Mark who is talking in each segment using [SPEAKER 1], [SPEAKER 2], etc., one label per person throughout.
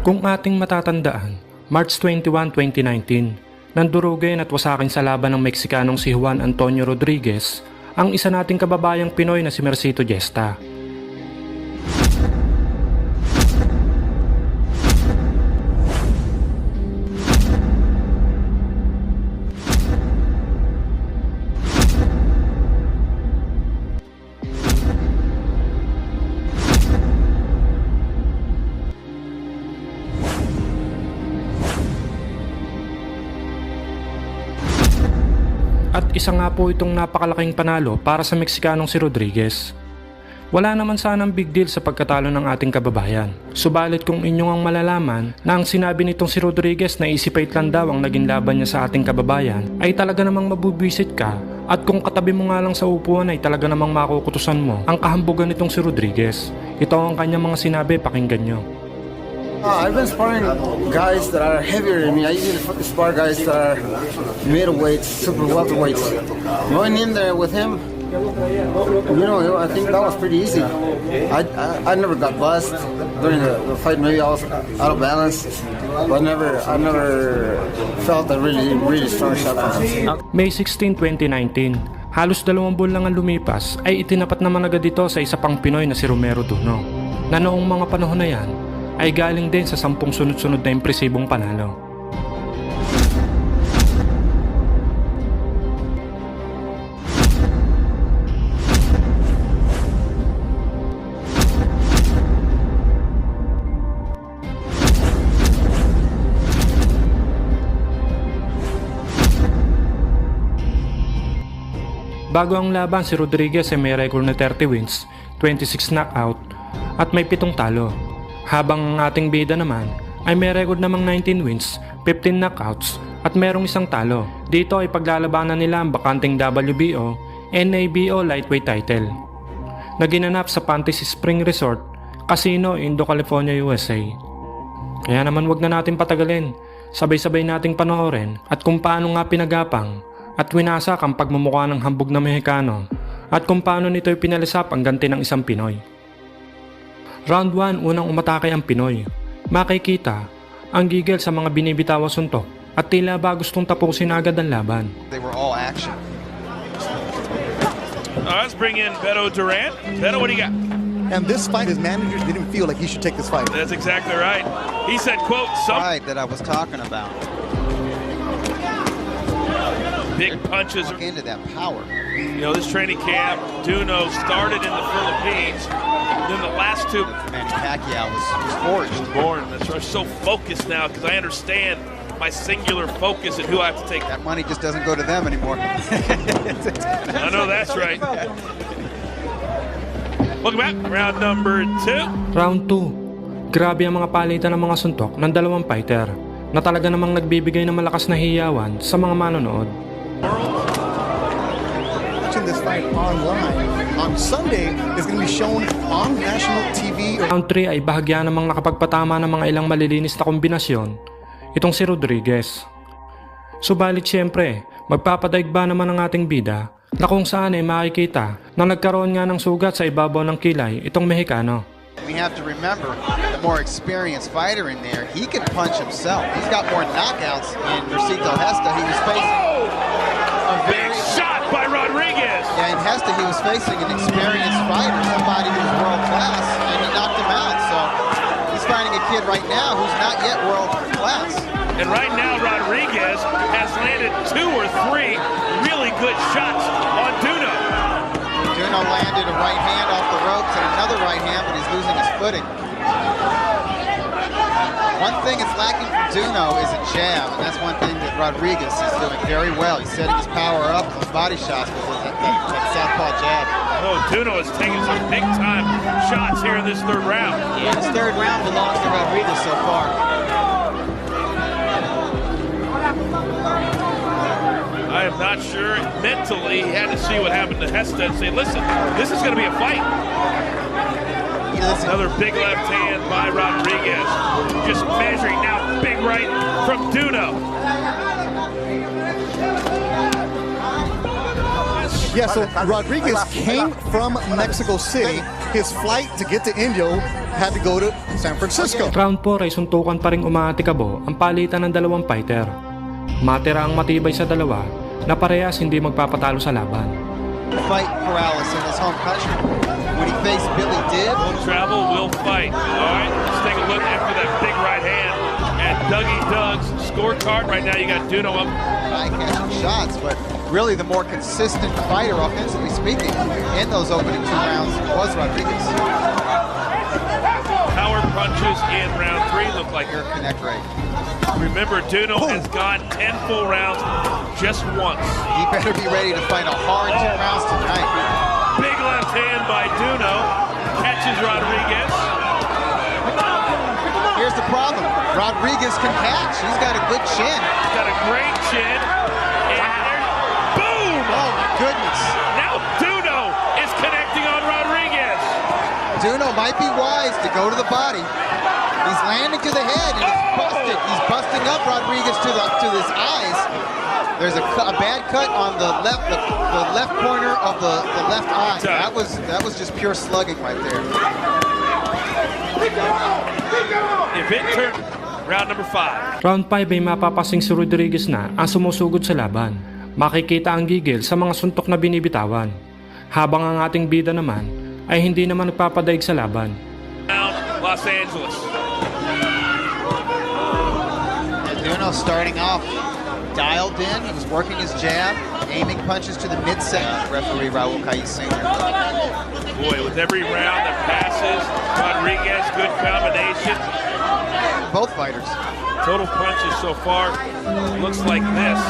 [SPEAKER 1] Kung ating matatandaan, March 21, 2019, nandurugin at wasakin sa laban ng Meksikanong si Juan Antonio Rodriguez ang isa nating kababayang Pinoy na si Mercito Gesta. Isa nga po itong napakalaking panalo para sa Meksikanong si Rodriguez. Wala naman sanang big deal sa pagkatalo ng ating kababayan. Subalit kung inyong ang malalaman na ang sinabi nitong si Rodriguez na isipait lang daw ang naging laban niya sa ating kababayan ay talaga namang mabubwisit ka at kung katabi mo nga lang sa upuan ay talaga namang makukutusan mo ang kahambugan nitong si Rodriguez. Ito ang kanyang mga sinabi, pakinggan nyo.
[SPEAKER 2] Uh, I've been sparring guys that are heavier than me. I usually spar guys that are middleweights, super welterweights. Going in there with him, you know, I think that was pretty easy. I, I, I never got bust during the, the fight. Maybe I was out of balance, but never I never felt a really really strong shot from him.
[SPEAKER 1] May 16, 2019, halos dalawang buwan lang ang lumipas ay itinapat naman agad ito sa isa pang Pinoy na si Romero Duno na noong mga panahon na yan ay galing din sa sampung sunod-sunod na impresibong panalo. Bago ang laban, si Rodriguez ay may record na 30 wins, 26 knockout, at may pitong talo. Habang ang ating bida naman ay may record namang 19 wins, 15 knockouts, at merong isang talo. Dito ay paglalabanan nila ang bakanting WBO, NABO lightweight title. Naginanap sa Fantasy Spring Resort, Casino, Indo, California, USA. Kaya naman wag na natin patagalin. Sabay-sabay nating panoorin at kung paano nga pinagapang at winasak ang pagmumukha ng hambog na Mexicano at kung paano nito'y pinalisap ang ganti ng isang Pinoy. Round 1, unang umatake ang Pinoy. Makikita ang gigil sa mga binibitawa suntok at tila ba gustong tapusin agad ang laban.
[SPEAKER 3] They were all action.
[SPEAKER 4] Uh, let's bring in Beto Duran. Beto, what do you got?
[SPEAKER 5] And this fight, his manager didn't feel like he should take this fight.
[SPEAKER 4] That's exactly right. He said, quote, some
[SPEAKER 3] Right, that I was talking about.
[SPEAKER 4] Big punches.
[SPEAKER 3] Look into that power.
[SPEAKER 4] You know, this training camp, Duno started in the Philippines. Then the last two
[SPEAKER 3] Manny Pacquiao was, was forged.
[SPEAKER 4] born. That's why I'm so focused now because I understand my singular focus and who I have to take.
[SPEAKER 3] That money just doesn't go to them anymore.
[SPEAKER 4] I know that's right. Welcome back. Round number two.
[SPEAKER 1] Round 2. Grabe ang mga palitan ng mga suntok ng dalawang fighter na talaga namang nagbibigay ng malakas na hiyawan sa mga manonood.
[SPEAKER 5] Watching this fight online on Sunday is going to be shown on national TV.
[SPEAKER 1] Round 3 ay bahagya namang nakapagpatama ng mga ilang malilinis na kombinasyon itong si Rodriguez. Subalit siyempre, magpapadaig ba naman ang ating bida na kung saan ay makikita na nagkaroon nga ng sugat sa ibabaw ng kilay itong Mexicano.
[SPEAKER 3] We have to remember the more experienced fighter in there, he can punch himself. He's got more knockouts in Mercito Hesta. He was facing
[SPEAKER 4] Big shot by Rodriguez.
[SPEAKER 3] yeah, in Hesta he was facing an experienced fighter, somebody who's world class, and he knocked him out. So he's fighting a kid right now who's not yet world class.
[SPEAKER 4] And right now, Rodriguez has landed two or three really good shots on Duno.
[SPEAKER 3] Duno landed a right hand off the ropes and another right hand, but he's losing his footing. One thing that's lacking from Duno is a jab, and that's one thing that Rodriguez is doing very well. He's setting his power up those body shots with that, that, that southpaw jab.
[SPEAKER 4] Oh, Duno is taking some big time shots here in this third round.
[SPEAKER 3] Yeah, this third round belongs to Rodriguez so far.
[SPEAKER 4] I am not sure. Mentally, he had to see what happened to Hesta and say, listen, this is going to be a fight. Another big left hand by Rodriguez. Just measuring now. Big right from Duno.
[SPEAKER 5] Yeah, so Rodriguez came from Mexico City. His flight to get to Indio had to go to San Francisco.
[SPEAKER 1] Round 4 ay suntukan pa rin umatikabo ang palitan ng dalawang fighter. Matira ang matibay sa dalawa na parehas hindi magpapatalo sa laban.
[SPEAKER 3] Fight Corrales in his home country. When he faced Billy Dibb,
[SPEAKER 4] Won't travel, will fight. All right, let's take a look after that big right hand at Dougie Doug's scorecard. Right now, you got Duno up.
[SPEAKER 3] eye-catching shots, but really the more consistent fighter, offensively speaking, in those opening two rounds was Rodriguez.
[SPEAKER 4] Power punches in round three look like
[SPEAKER 3] Your connect rate.
[SPEAKER 4] Remember, Duno has gone 10 full rounds just once.
[SPEAKER 3] He better be ready to fight a hard two oh. rounds tonight.
[SPEAKER 4] Left hand by Duno. Catches Rodriguez.
[SPEAKER 3] Here's the problem. Rodriguez can catch. He's got a good chin.
[SPEAKER 4] He's got a great chin. And boom!
[SPEAKER 3] Oh my goodness.
[SPEAKER 4] Now Duno is connecting on Rodriguez.
[SPEAKER 3] Duno might be wise to go to the body. He's landing to the head and he's oh! busted. He's busting up Rodriguez to the to his eyes. There's a, a bad cut on the left the, the left corner of the, the left eye. That was that was just pure slugging right there.
[SPEAKER 4] If it turns round number five.
[SPEAKER 1] Round 5 ay mapapasing si Rodriguez na ang sumusugod sa laban. Makikita ang gigil sa mga suntok na binibitawan. Habang ang ating bida naman ay hindi naman nagpapadaig sa laban.
[SPEAKER 4] Round Los Angeles.
[SPEAKER 3] Duno starting off dialed in. He was working his jab, aiming punches to the midsection. Referee Raul Sr.
[SPEAKER 4] Boy, with every round that passes, Rodriguez, good combination.
[SPEAKER 3] Both fighters.
[SPEAKER 4] Total punches so far looks like this.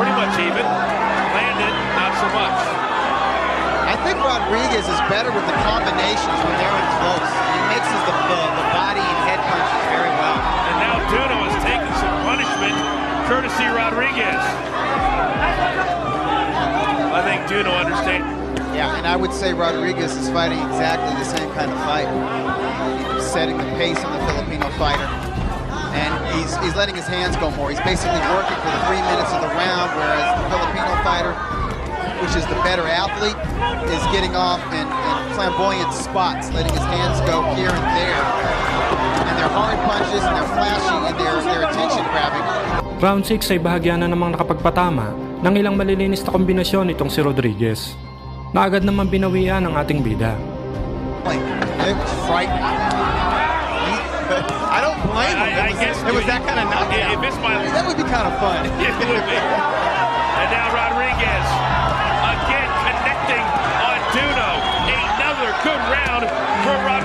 [SPEAKER 4] Pretty much even. Landed, not so much.
[SPEAKER 3] I think Rodriguez is better with the combinations when they're in close. He mixes the, the, the body and head punches very well.
[SPEAKER 4] And now Duno courtesy Rodriguez. I think Duno understands.
[SPEAKER 3] Yeah, and I would say Rodriguez is fighting exactly the same kind of fight. He's setting the pace on the Filipino fighter. And he's, he's letting his hands go more. He's basically working for the three minutes of the round, whereas the Filipino fighter, which is the better athlete, is getting off in, in flamboyant spots, letting his hands go here and there. And they're hard punches and they're flashy and they're, they're attention grabbing.
[SPEAKER 1] Round 6 ay bahagya na namang nakapagpatama ng ilang malilinis na kombinasyon itong si Rodriguez. Na agad naman binawian ng ating bida.
[SPEAKER 3] I don't blame him.
[SPEAKER 4] I, I
[SPEAKER 3] it was,
[SPEAKER 4] guess
[SPEAKER 3] it was that kind of knockout.
[SPEAKER 4] If it's my
[SPEAKER 3] That would be kind of fun.
[SPEAKER 4] It would be. And now Rodriguez again connecting on Duno. Another good round for Rodriguez.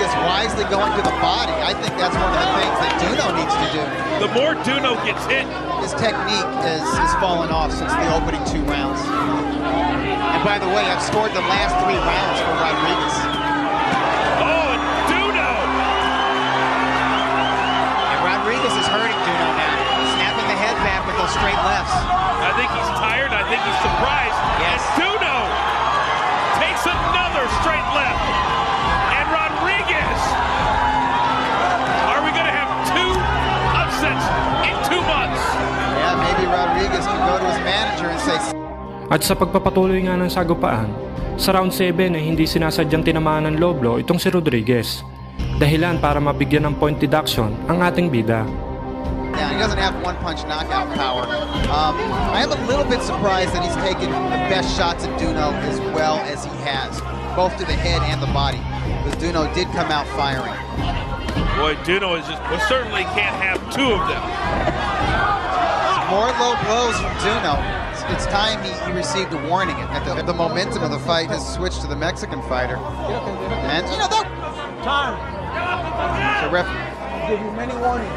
[SPEAKER 3] Rodriguez wisely going to the body. I think that's one of the things that Duno needs to do.
[SPEAKER 4] The more Duno gets hit,
[SPEAKER 3] His technique is, is fallen off since the opening two rounds. And by the way, I've scored the last three rounds for Rodriguez.
[SPEAKER 4] oh, and Duno!
[SPEAKER 3] And Rodriguez is hurting Duno now, snapping the head back with those straight lefts.
[SPEAKER 4] I think he's tired. I think he's surprised.
[SPEAKER 3] Yes.
[SPEAKER 4] And Duno takes another straight left. Rodriguez. Are we going to have two upsets in two months?
[SPEAKER 3] Yeah, maybe Rodriguez can go to his manager and say,
[SPEAKER 1] At sa pagpapatuloy nga ng sagupaan, sa round 7 ay hindi sinasadyang tinamaan ng low blow itong si Rodriguez. Dahilan para mabigyan ng point deduction ang ating bida.
[SPEAKER 3] Yeah, he doesn't have one punch knockout power. Um, I am a little bit surprised that he's taken the best shots at Duno as well as he has, both to the head and the body. Because Duno did come out firing.
[SPEAKER 4] Boy, Duno is just, well, certainly can't have two of them.
[SPEAKER 3] More low blows from Duno. It's, it's time he, he received a warning. And the, the momentum of the fight has switched to the Mexican fighter. And, you know, that.
[SPEAKER 6] Time.
[SPEAKER 3] The ref
[SPEAKER 6] Give you many warnings.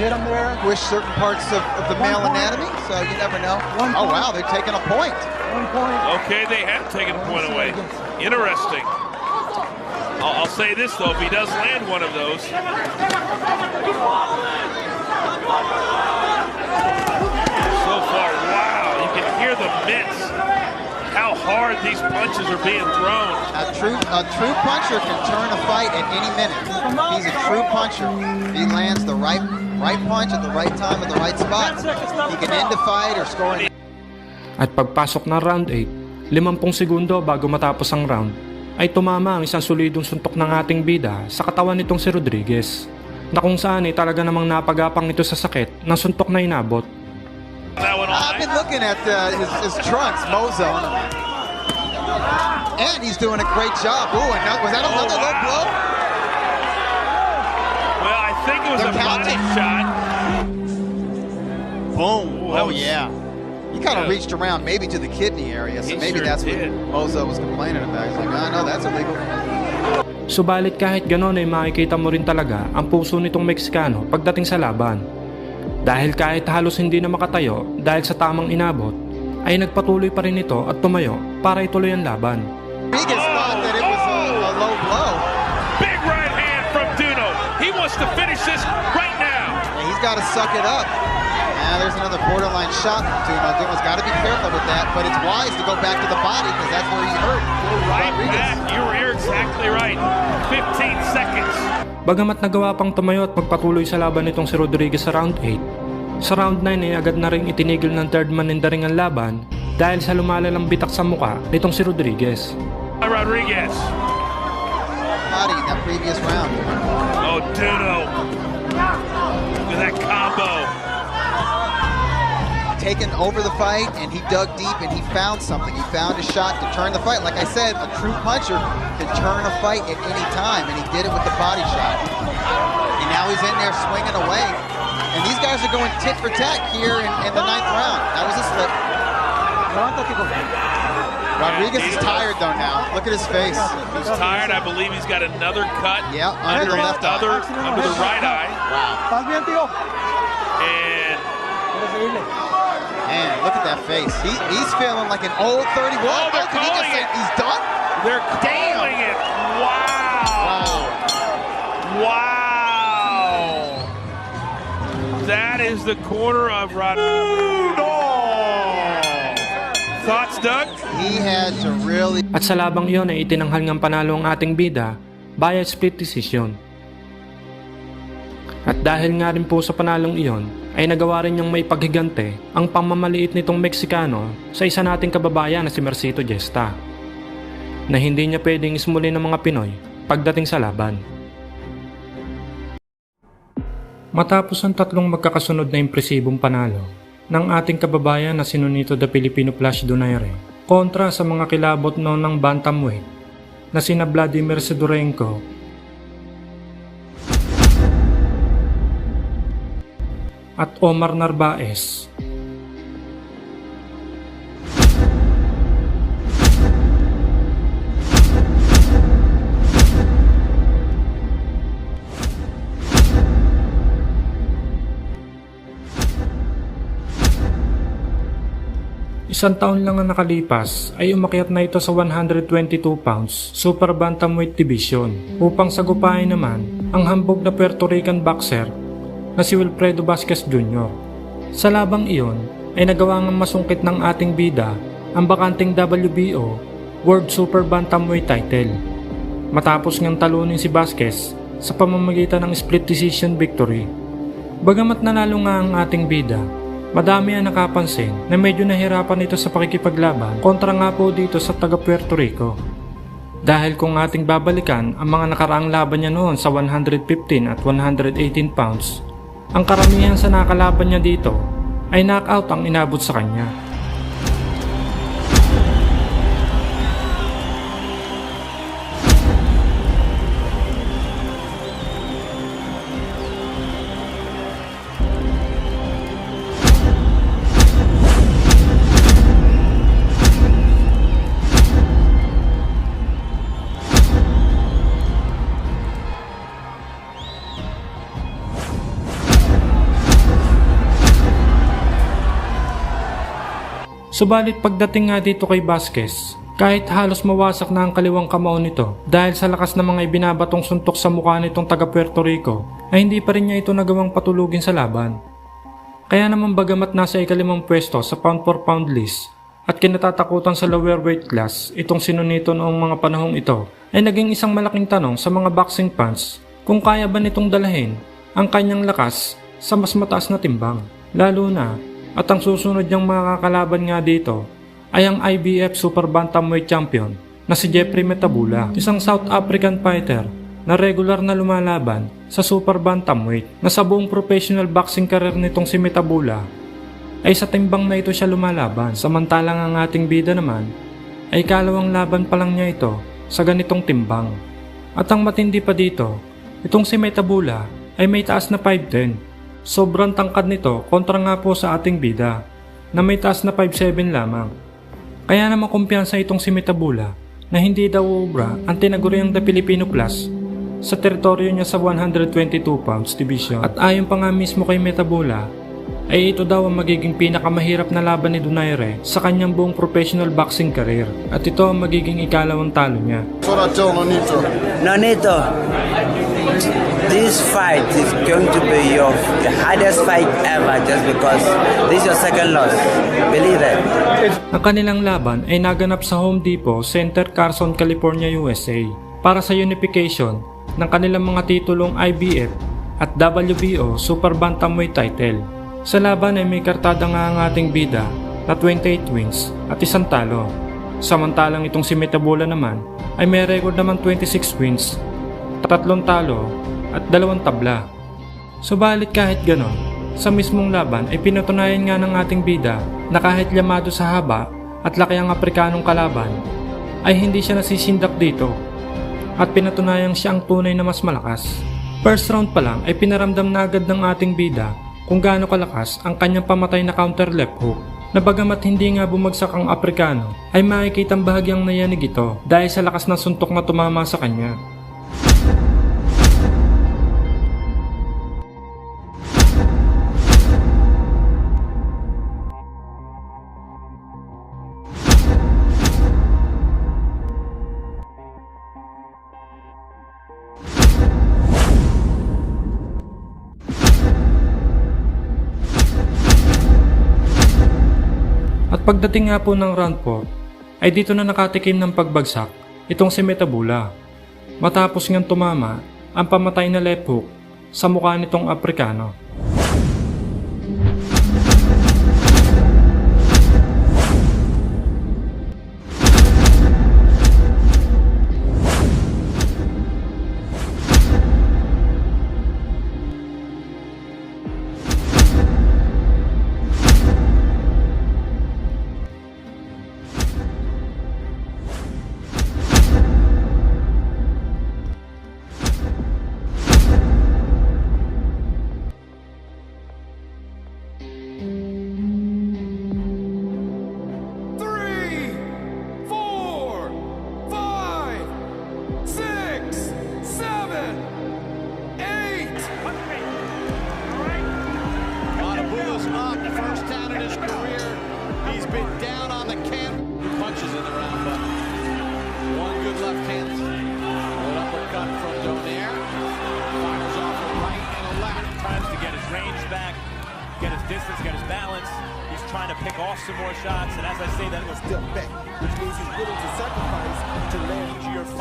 [SPEAKER 6] Hit him there.
[SPEAKER 3] wish certain parts of, of the male
[SPEAKER 6] point.
[SPEAKER 3] anatomy, so you never know.
[SPEAKER 6] One
[SPEAKER 3] Oh,
[SPEAKER 6] point.
[SPEAKER 3] wow, they're taking a point.
[SPEAKER 6] One point.
[SPEAKER 4] Okay, they have taken a point away. Interesting. I'll, I'll say this though, if he does land one of those, so far, wow, you can hear the mitts. How hard these punches are being thrown.
[SPEAKER 3] A true a true puncher can turn a fight at any minute. He's a true puncher. He lands the right right punch at the right time at the right spot, he can end the fight or score an
[SPEAKER 1] At pagpasok ng round 8, 50 segundo bago matapos ang round, ay tumama ang isang solidong suntok ng ating bida sa katawan nitong si Rodriguez na kung saan ay talaga namang napagapang ito sa sakit ng suntok na inabot.
[SPEAKER 3] I've been looking at uh, his, his trunks, Mozo. And he's doing a great job. Ooh, and was that another low blow?
[SPEAKER 4] Well, I think it was
[SPEAKER 3] They're
[SPEAKER 4] a body
[SPEAKER 3] counting.
[SPEAKER 4] shot.
[SPEAKER 3] Boom.
[SPEAKER 4] Ooh, that
[SPEAKER 3] Oh,
[SPEAKER 4] was-
[SPEAKER 3] yeah. Kind of
[SPEAKER 4] Yeah.
[SPEAKER 3] reached around maybe to the kidney area, so
[SPEAKER 4] He
[SPEAKER 3] maybe
[SPEAKER 4] sure
[SPEAKER 3] that's
[SPEAKER 4] did.
[SPEAKER 3] what Mozo was complaining about. He's like, ah, no, that's illegal.
[SPEAKER 1] Subalit kahit ganon ay makikita mo rin talaga ang puso nitong Meksikano pagdating sa laban. Dahil kahit halos hindi na makatayo dahil sa tamang inabot, ay nagpatuloy pa rin ito at tumayo para ituloy ang laban.
[SPEAKER 3] Rodriguez thought that it was a, a low blow.
[SPEAKER 4] Big right hand from Duno. He wants to finish this right now.
[SPEAKER 3] And he's got to suck it up. Now there's another borderline shot from Duno. Duno's got to be careful with that, but it's wise to go back to the body because that's where he hurt
[SPEAKER 4] Right
[SPEAKER 3] Rodriguez.
[SPEAKER 4] back. You're, you're exactly right. 15 seconds.
[SPEAKER 1] Bagamat nagawa pang tumayo at magpatuloy sa laban nitong si Rodriguez sa round 8, sa round 9 ay agad na rin itinigil ng third man in the ring ang laban dahil sa lumalalang bitak sa muka nitong si Rodriguez.
[SPEAKER 4] Rodriguez.
[SPEAKER 3] Body that previous round.
[SPEAKER 4] Oh, Duno. Look at that combo.
[SPEAKER 3] Taken over the fight, and he dug deep, and he found something. He found a shot to turn the fight. Like I said, a true puncher can turn a fight at any time, and he did it with the body shot. And now he's in there swinging away. And these guys are going tit for tat here in, in the ninth round. That was a slip. Rodriguez is tired though now. Look at his face.
[SPEAKER 4] He's tired. I believe he's got another cut
[SPEAKER 3] Yeah, under the left eye.
[SPEAKER 4] other, under the right eye.
[SPEAKER 6] Wow.
[SPEAKER 4] And
[SPEAKER 6] Quiero seguirle.
[SPEAKER 3] Man, look at that face. He, he's feeling like an old 31.
[SPEAKER 4] Oh, they're
[SPEAKER 3] he just
[SPEAKER 4] calling
[SPEAKER 3] say
[SPEAKER 4] it.
[SPEAKER 3] he's done?
[SPEAKER 4] they're calling it. Wow. Wow. That is the corner of Rodrigo. Thoughts, Doug?
[SPEAKER 3] He had to really
[SPEAKER 1] At sa labang iyon ay itinanghal ng panalo ang ating bida via split decision. Dahil nga rin po sa panalong iyon, ay nagawa rin niyang may paghigante ang pamamaliit nitong Meksikano sa isa nating kababayan na si Mercito Gesta na hindi niya pwedeng ismuli ng mga Pinoy pagdating sa laban. Matapos ang tatlong magkakasunod na impresibong panalo ng ating kababayan na sinunito da Filipino Flash Donaire kontra sa mga kilabot noon ng bantamweight na sina Vladimir Sidorenko at Omar Narvaez. Isang taon lang ang nakalipas ay umakyat na ito sa 122 pounds Super Bantamweight Division upang sagupain naman ang hambog na Puerto Rican boxer na si Wilfredo Vasquez Jr. Sa labang iyon ay nagawa ng masungkit ng ating bida ang bakanting WBO World Super Bantamweight title. Matapos ngang talunin si Vasquez sa pamamagitan ng split decision victory. Bagamat nanalo nga ang ating bida, madami ang nakapansin na medyo nahirapan ito sa pakikipaglaban kontra nga po dito sa taga Puerto Rico. Dahil kung ating babalikan ang mga nakaraang laban niya noon sa 115 at 118 pounds, ang karamihan sa nakalaban niya dito ay knockout ang inabot sa kanya. Subalit pagdating nga dito kay Vasquez, kahit halos mawasak na ang kaliwang kamao nito dahil sa lakas ng mga ibinabatong suntok sa mukha nitong taga Puerto Rico, ay hindi pa rin niya ito nagawang patulugin sa laban. Kaya naman bagamat nasa ikalimang pwesto sa pound for pound list at kinatatakutan sa lower weight class itong sinunito noong mga panahong ito, ay naging isang malaking tanong sa mga boxing fans kung kaya ba nitong dalahin ang kanyang lakas sa mas mataas na timbang. Lalo na at ang susunod niyang mga kakalaban nga dito ay ang IBF Super Bantamweight Champion na si Jeffrey Metabula, isang South African fighter na regular na lumalaban sa Super Bantamweight na sa buong professional boxing career nitong si Metabula ay sa timbang na ito siya lumalaban samantalang ang ating bida naman ay kalawang laban pa lang niya ito sa ganitong timbang. At ang matindi pa dito, itong si Metabula ay may taas na 5'10". Sobrang tangkad nito kontra nga po sa ating bida na may taas na 5'7 lamang. Kaya naman kumpiyansa itong si Metabula na hindi daw ubra ang tinaguriang The Filipino Plus sa teritoryo niya sa 122 pounds division. At ayon pa nga mismo kay Metabula, ay ito daw ang magiging pinakamahirap na laban ni Donaire sa kanyang buong professional boxing career. At ito ang magiging ikalawang talo niya.
[SPEAKER 7] Told Nonito.
[SPEAKER 8] Nonito, this fight is going to be your hardest fight ever just because this is your second loss. Believe it.
[SPEAKER 1] Ang kanilang laban ay naganap sa Home Depot, Center Carson, California, USA para sa unification ng kanilang mga titulong IBF at WBO Super Bantamweight title. Sa laban ay may kartada nga ang ating bida na 28 wins at isang talo. Samantalang itong si Metabula naman ay may record naman 26 wins, tatlong talo at dalawang tabla. Subalit kahit ganon, sa mismong laban ay pinatunayan nga ng ating bida na kahit yamado sa haba at laki ang Aprikanong kalaban, ay hindi siya nasisindak dito at pinatunayang siya ang tunay na mas malakas. First round pa lang ay pinaramdam na agad ng ating bida kung gaano kalakas ang kanyang pamatay na counter left hook na bagamat hindi nga bumagsak ang Aprikano ay makikitang bahagyang nayanig ito dahil sa lakas ng suntok na tumama sa kanya. Pagdating nga po ng round 4, ay dito na nakatikim ng pagbagsak itong si Metabula. Matapos ngang tumama ang pamatay na left hook sa mukha nitong Aprikano.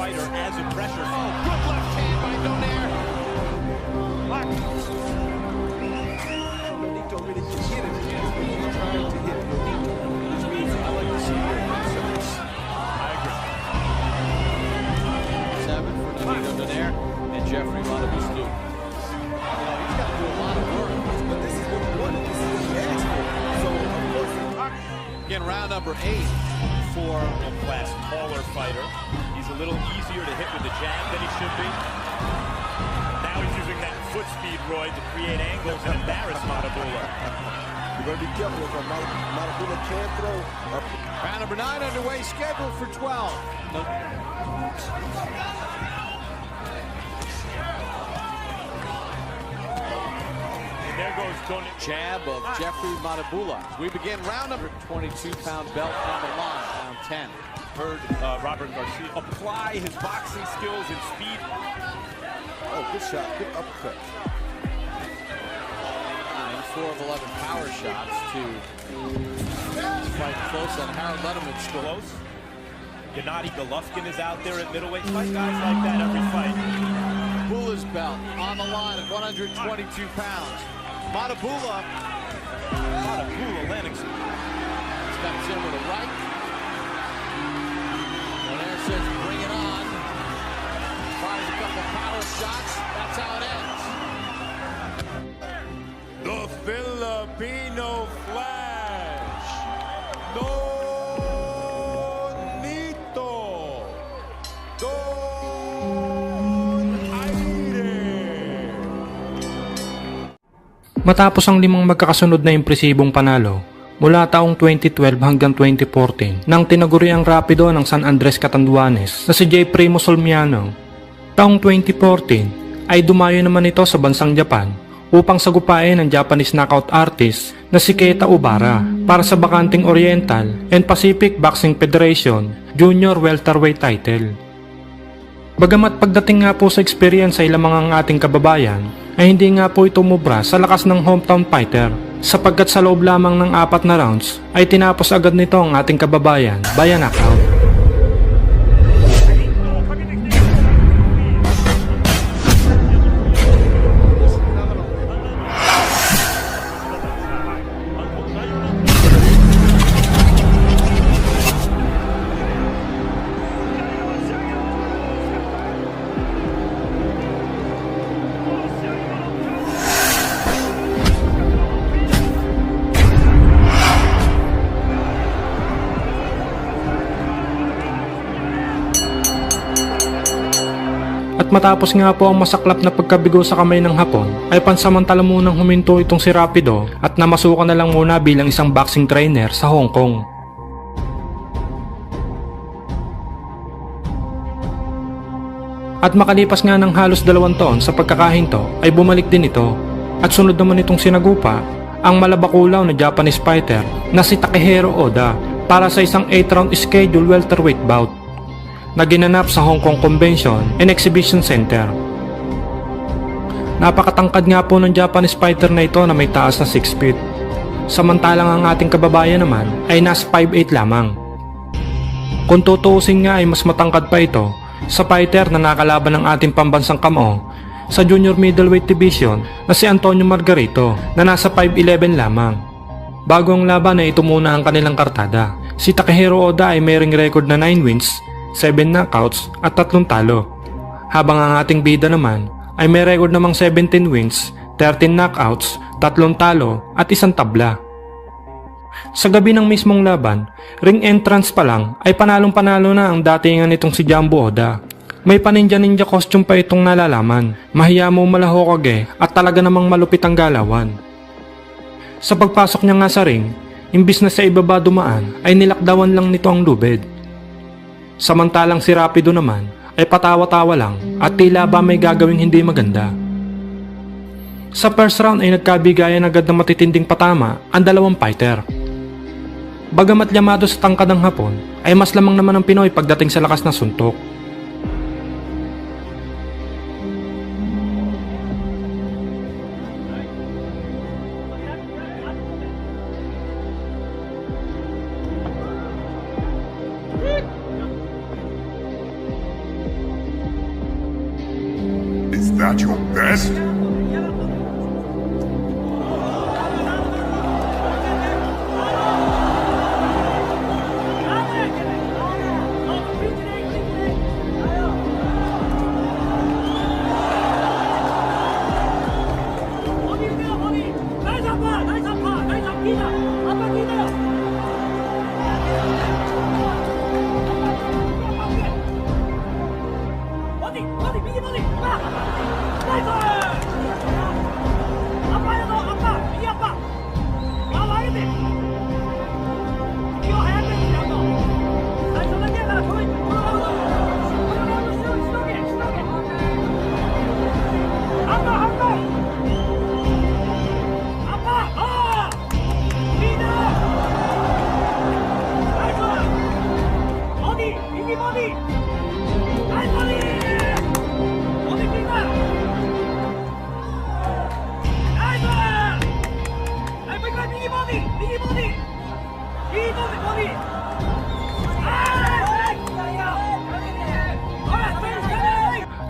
[SPEAKER 9] Fighter as a pressure.
[SPEAKER 10] Oh, good left hand by Donaire.
[SPEAKER 11] Nonito really can hit it, but he's trying to hit Nonito, which means I like to see more concepts.
[SPEAKER 10] Seven for Nonito Donaire and Jeffrey Montabustu. You know, he's got to do a lot of work.
[SPEAKER 11] But this is what he wanted. This is what he asked for. So, of course,
[SPEAKER 10] Again, round number eight.
[SPEAKER 9] for a class taller fighter. He's a little easier to hit with the jab than he should be. Now he's using that foot speed, Roy, to create angles and embarrass Matabula.
[SPEAKER 11] you're going to be careful if Matabula can throw up.
[SPEAKER 10] Round number nine underway, scheduled for 12.
[SPEAKER 9] And there goes Tony.
[SPEAKER 10] Jab of Jeffrey Matabula. We begin round number 22 pound belt on the line, round 10.
[SPEAKER 9] Heard uh, Robert Garcia apply his boxing skills and speed.
[SPEAKER 11] Oh, good shot. Good uppercut.
[SPEAKER 10] And four of 11 power shots to fight close on Harold Letterman's score.
[SPEAKER 9] Close. Gennady Golovkin is out there at middleweight. Fight guys like that every fight.
[SPEAKER 10] Bula's belt on the line at 122 pounds.
[SPEAKER 4] Matabula. Matabula landing some
[SPEAKER 10] Steps in with a right. Says, bring it on. Fires a couple power shots. That's how it ends.
[SPEAKER 4] The Filipino Flash. Donito. Don Aire.
[SPEAKER 1] Matapos ang limang magkakasunod na impresibong panalo, mula taong 2012 hanggang 2014 nang tinaguri ang rapido ng San Andres Catanduanes na si J. Primo Solmiano. Taong 2014 ay dumayo naman ito sa bansang Japan upang sagupain ang Japanese knockout artist na si Keita Ubara para sa bakanting Oriental and Pacific Boxing Federation Junior Welterweight title. Bagamat pagdating nga po sa experience sa ilang mga ating kababayan, ay hindi nga po ito mubra sa lakas ng hometown fighter sapagkat sa loob lamang ng apat na rounds ay tinapos agad nito ang ating kababayan via knockout. Matapos nga po ang masaklap na pagkabigo sa kamay ng Hapon, ay pansamantala munang huminto itong si Rapido at namasukan na lang muna bilang isang boxing trainer sa Hong Kong. At makalipas nga ng halos dalawang taon sa pagkakahinto ay bumalik din ito at sunod naman itong sinagupa ang malabakulaw na Japanese fighter na si Takehiro Oda para sa isang 8-round schedule welterweight bout na ginanap sa Hong Kong Convention and Exhibition Center. Napakatangkad nga po ng Japanese fighter na ito na may taas na 6 feet. Samantalang ang ating kababayan naman ay nasa 5'8 lamang. Kung tutuusin nga ay mas matangkad pa ito sa fighter na nakalaban ng ating pambansang kamo sa junior middleweight division na si Antonio Margarito na nasa 5'11 lamang. Bago ang laban ay ito muna ang kanilang kartada. Si Takehiro Oda ay mayroong record na 9 wins, 7 knockouts at 3 talo. Habang ang ating bida naman ay may record namang 17 wins, 13 knockouts, 3 talo at isang tabla. Sa gabi ng mismong laban, ring entrance pa lang ay panalong panalo na ang datingan nitong si Jambu Oda. May paninja-ninja costume pa itong nalalaman, mahiya mo malahokage at talaga namang malupit ang galawan. Sa pagpasok niya nga sa ring, imbis na sa ibaba dumaan ay nilakdawan lang nito ang lubid. Samantalang si Rapido naman ay patawa-tawa lang at tila ba may gagawing hindi maganda. Sa first round ay nagkabigayan agad ng matitinding patama ang dalawang fighter. Bagamat yamado sa tangkad ng hapon, ay mas lamang naman ang Pinoy pagdating sa lakas na suntok.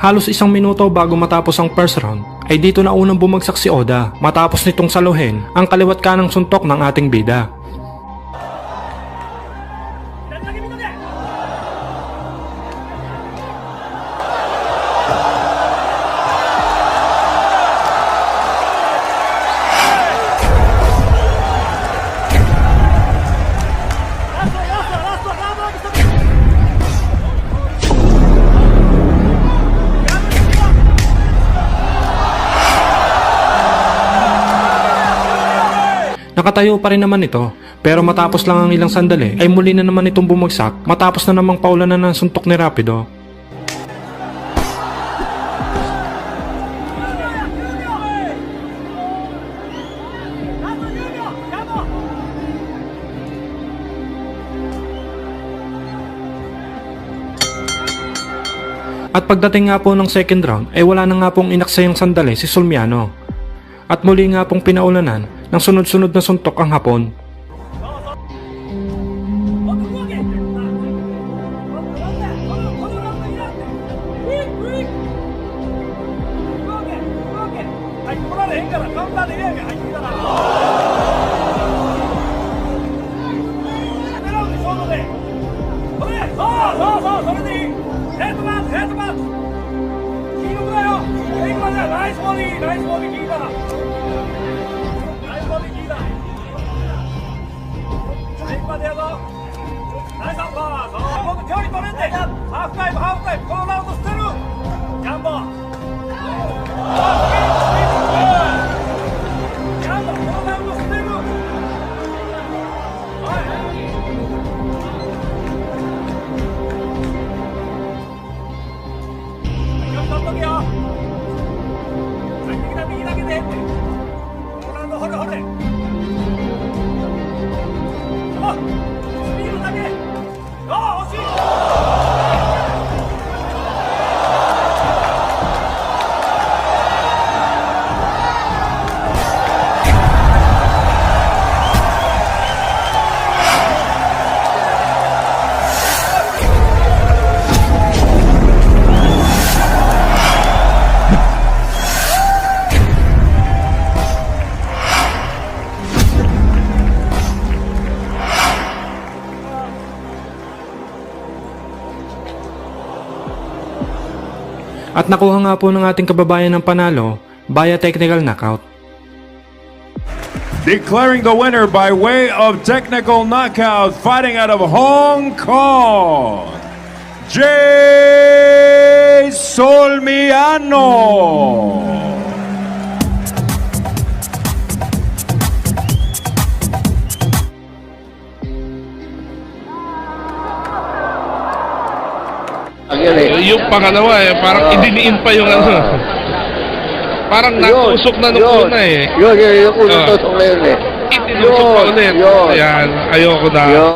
[SPEAKER 1] Halos isang minuto bago matapos ang first round
[SPEAKER 12] ay dito na unang bumagsak si Oda matapos nitong saluhin ang kaliwat kanang suntok ng ating bida. Nakatayo pa rin naman ito, pero matapos lang ang ilang sandali ay muli na naman itong bumagsak matapos na namang paulanan ng suntok ni Rapido. At pagdating nga po ng second round ay wala na nga pong inaksayang sandali si Solmiano. At muli nga pong pinaulanan ng sunod-sunod na suntok ang hapon. ハーフタイ！At nakuha nga po ng ating kababayan ng panalo via technical knockout.
[SPEAKER 13] Declaring the winner by way of technical knockout, fighting out of Hong Kong, Jay Solmiano.
[SPEAKER 14] Yung pangalawa eh, parang idiniin pa yung ano. Parang natusok na nung una eh.
[SPEAKER 15] Yun, yun, yun,
[SPEAKER 14] Ah.
[SPEAKER 15] na yun eh.
[SPEAKER 14] Itinusok pa ulit.
[SPEAKER 15] Yun.
[SPEAKER 14] Ayan, ayoko na.